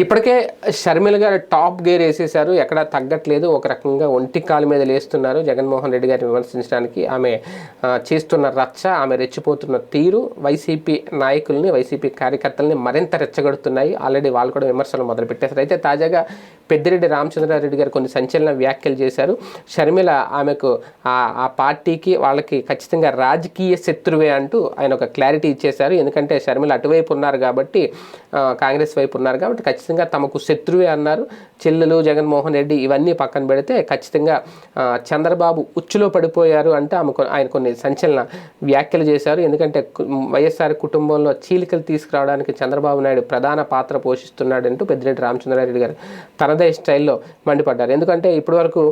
ఇప్పటికే షర్మిల గారు top gear వేసేశారు. ఎక్కడా తగ్గట్లేదు. ఒక రకంగా ఒంటి కాలు మీద లేస్తున్నారు. జగన్మోహన్ రెడ్డి గారిని విమర్శించడానికి ఆమె చేస్తున్న రచ్చ ఆమె రెచ్చిపోతున్న తీరు వైసీపీ నాయకుల్ని వైసీపీ కార్యకర్తల్ని మరింత రెచ్చగొడుతున్నాయి. ఆల్రెడీ వాళ్ళు కూడా విమర్శలు మొదలుపెట్టేశారు. అయితే తాజాగా పెద్దిరెడ్డి రామచంద్రారెడ్డి గారు కొన్ని సంచలన వ్యాఖ్యలు చేశారు. షర్మిల ఆమెకు ఆ ఆ పార్టీకి వాళ్ళకి ఖచ్చితంగా రాజకీయ శత్రువే అంటూ ఆయన ఒక క్లారిటీ ఇచ్చేశారు. ఎందుకంటే షర్మిల అటువైపు ఉన్నారు కాబట్టి కాంగ్రెస్ వైపు ఉన్నారు కాబట్టి ఖచ్చితంగా తమకు శత్రువే అన్నారు. చెల్లెలు జగన్మోహన్ రెడ్డి ఇవన్నీ పక్కన పెడితే ఖచ్చితంగా చంద్రబాబు ఉచ్చులో పడిపోయారు అంటే ఆమె ఆయన కొన్ని సంచలన వ్యాఖ్యలు చేశారు. ఎందుకంటే వైఎస్ఆర్ కుటుంబంలో చీలికలు తీసుకురావడానికి చంద్రబాబు నాయుడు ప్రధాన పాత్ర పోషిస్తున్నాడంటూ పెద్దిరెడ్డి రామచంద్రారెడ్డి గారు తన తనదే స్టైల్లో మండిపడ్డారు. ఎందుకంటే ఇప్పటి వరకు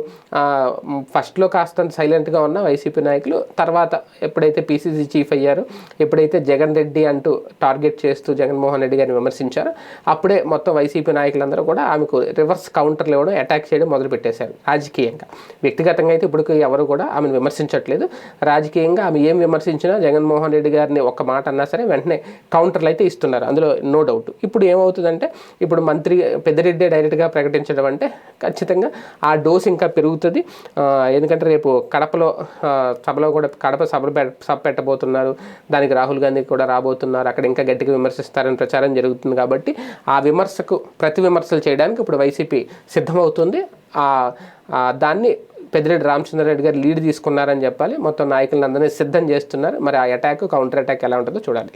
ఫస్ట్లో కాస్త సైలెంట్గా ఉన్న వైసీపీ నాయకులు తర్వాత ఎప్పుడైతే పీసీసీ చీఫ్ అయ్యారో ఎప్పుడైతే జగన్ రెడ్డి అంటూ టార్గెట్ చేస్తూ జగన్మోహన్ రెడ్డి గారిని విమర్శించారో అప్పుడే మొత్తం వైసీపీ నాయకులందరూ కూడా ఆమెకు రివర్స్ కౌంటర్లు ఇవ్వడం అటాక్ చేయడం మొదలుపెట్టేశారు రాజకీయంగా. వ్యక్తిగతంగా అయితే ఇప్పుడు ఎవరు కూడా ఆమెను విమర్శించట్లేదు. రాజకీయంగా ఆమె ఏం విమర్శించినా జగన్మోహన్ రెడ్డి గారిని ఒక్క మాట అన్నా సరే వెంటనే కౌంటర్లు అయితే ఇస్తున్నారు. అందులో నో డౌట్. ఇప్పుడు ఏమవుతుందంటే ఇప్పుడు మంత్రి పెద్దిరెడ్డి డైరెక్ట్గా పెంచడం అంటే ఖచ్చితంగా ఆ డోస్ ఇంకా పెరుగుతుంది. ఎందుకంటే రేపు కడపలో సభలో కూడా కడప సభ సభ పెట్టబోతున్నారు. దానికి రాహుల్ గాంధీ కూడా రాబోతున్నారు. అక్కడ ఇంకా గట్టిగా విమర్శిస్తారని ప్రచారం జరుగుతుంది కాబట్టి ఆ విమర్శకు ప్రతి విమర్శలు చేయడానికి ఇప్పుడు వైసీపీ సిద్ధమవుతుంది. ఆ దాన్ని పెద్దిరెడ్డి రామచంద్రరెడ్డి గారు లీడ్ తీసుకున్నారని చెప్పాలి. మొత్తం నాయకులందరినీ సిద్ధం చేస్తున్నారు. మరి ఆ అటాక్ కౌంటర్ అటాక్ ఎలా ఉంటుందో చూడాలి.